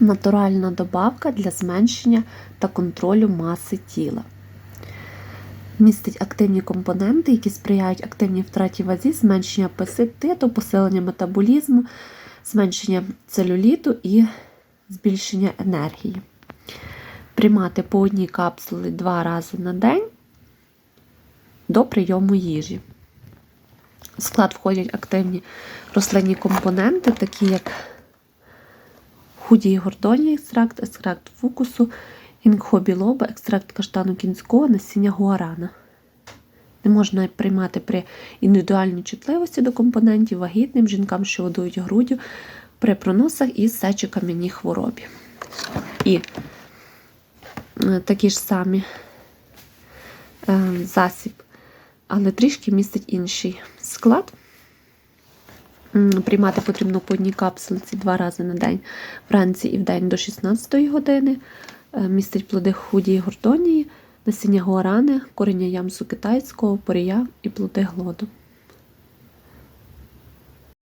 натуральна добавка для зменшення та контролю маси тіла. Містить активні компоненти, які сприяють активній втраті вазі, зменшення апетиту, посилення метаболізму, зменшення целюліту і збільшення енергії. Приймати по одній капсулі два рази на день до прийому їжі. В склад входять активні рослинні компоненти, такі як худі і гордоні екстракт, екстракт фукусу, інгхо білоба, екстракт каштану кінського, насіння гуарана. Не можна приймати при індивідуальній чутливості до компонентів вагітним жінкам, що годують груддю, при проносах і сечокам'яній хворобі. І е, такі ж самі е, засіб, але трішки містить інший склад. Приймати потрібно по одній капсулці два рази на день, вранці і вдень до 16 години. Е, Містить плоди худі і гордонії, насіння гуарани, коріння ямсу китайського, порія і плоди глоду.